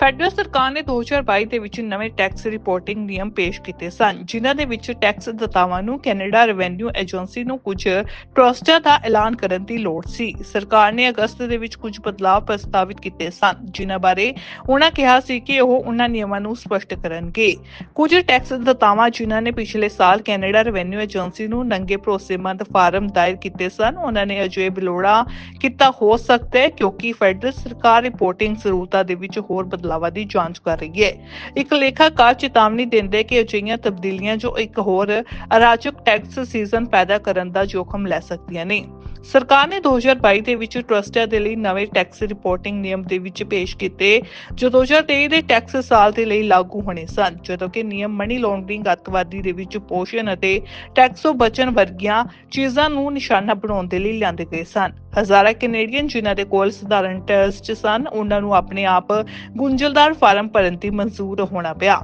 Federal ਸਰਕਾਰ ਨੇ 2022 ਦੇ ਵਿੱਚ ਨਵੇਂ ਟੈਕਸ ਰਿਪੋਰਟਿੰਗ ਨਿਯਮ ਪੇਸ਼ ਕੀਤੇ ਸਨ, ਜਿਨ੍ਹਾਂ ਦੇ ਵਿੱਚ ਟੈਕਸ ਦਤਾਵਾਂ ਨੂੰ ਕੈਨੇਡਾ ਰੈਵਨਿਊ ਏਜੰਸੀ ਨੂੰ ਕੁਝ ਟਰਸਟਾਂ ਦਾ ਐਲਾਨ ਕਰਨ ਦੀ ਲੋੜ ਸੀ। ਸਰਕਾਰ ਨੇ ਅਗਸਤ ਦੇ ਵਿੱਚ ਕੁਝ ਬਦਲਾਅ ਪ੍ਰਸਤਾਵਿਤ ਕੀਤੇ ਸਨ, ਜਿਨ੍ਹਾਂ ਬਾਰੇ ਉਹਨਾਂ ਕਿਹਾ ਸੀ ਕਿ ਉਹ ਉਹਨਾਂ ਨਿਯਮਾਂ ਨੂੰ ਸਪਸ਼ਟ ਕਰਨਗੇ। ਕੁਝ ਟੈਕਸ ਦਤਾਵਾਂ ਜਿਨ੍ਹਾਂ ਨੇ ਪਿਛਲੇ ਸਾਲ ਕੈਨੇਡਾ ਰੈਵਨਿਊ ਏਜੰਸੀ ਨੂੰ ਨੰਗੇ ਭਰੋਸੇਮੰਦ ਫਾਰਮ ਦਾਇਰ ਕੀਤੇ ਸਨ ਉਹਨਾਂ ਨੇ ਅਜੇ ਬਲੋੜਾ ਕੀਤਾ। ਹੋ ਸਕਦਾ ਹੈ ਕਿਉਂਕਿ ਫੈਡਰਲ ਸਰਕਾਰ ਰਿਪੋਰਟਿੰਗ ਜ਼ਰੂਰਤਾਂ ਦੇ ਵਿੱਚ ਹੋਰ ਬਦਲਾਵਾਂ ਦੀ ਜਾਂਚ ਕਰ ਰਹੀ ਹੈ। ਇੱਕ ਲੇਖਾਕਾਰ ਚੇਤਾਵਨੀ ਦਿੰਦੇ ਕਿ ਅਜਿਹੀਆਂ ਤਬਦੀਲੀਆਂ ਜੋ ਇੱਕ ਹੋਰ ਅਰਾਜਕ ਟੈਕਸ ਸੀਜ਼ਨ ਪੈਦਾ ਕਰਨ ਦਾ ਜੋਖਮ ਲੈ ਸਕਦੀਆਂ ਨੇ। ਸਰਕਾਰ ਨੇ 2022 ਦੇ ਵਿੱਚ ਟਰਸਟਾਂ ਦੇ ਲਈ ਨਵੇਂ ਟੈਕਸ ਰਿਪੋਰਟਿੰਗ ਨਿਯਮ ਦੇ ਵਿੱਚ ਪੇਸ਼ ਕੀਤੇ, ਜੋ 2023 ਦੇ ਟੈਕਸ ਸਾਲ ਦੇ ਲਈ ਲਾਗੂ ਹੋਣੇ ਸਨ, ਜਦੋਂ ਕਿ ਨਿਯਮ ਮਨੀ ਲਾਂਡਰਿੰਗ ਅੱਤਵਾਦੀ ਦੇ ਵਿੱਚ ਪੋਸ਼ਣ ਅਤੇ ਟੈਕਸੋਂ ਬਚਣ ਵਰਗੀਆਂ ਚੀਜ਼ਾਂ ਨੂੰ ਨਿਸ਼ਾਨਾ ਬਣਾਉਣ ਦੇ ਲਈ ਲਿਆਂਦੇ ਗਏ ਸਨ। ਹਜ਼ਾਰਾਂ ਕੈਨੇਡੀਅਨ ਜਿਨ੍ਹਾਂ ਦੇ ਕੋਲ ਸਧਾਰਨ ਟੈਸਟ ਸਨ, ਉਹਨਾਂ ਨੂੰ ਆਪਣੇ ਆਪ ਗੁੰਝਲਦਾਰ ਫਾਰਮ ਭਰਨ ਤੇ ਮਨਜ਼ੂਰ ਹੋਣਾ ਪਿਆ।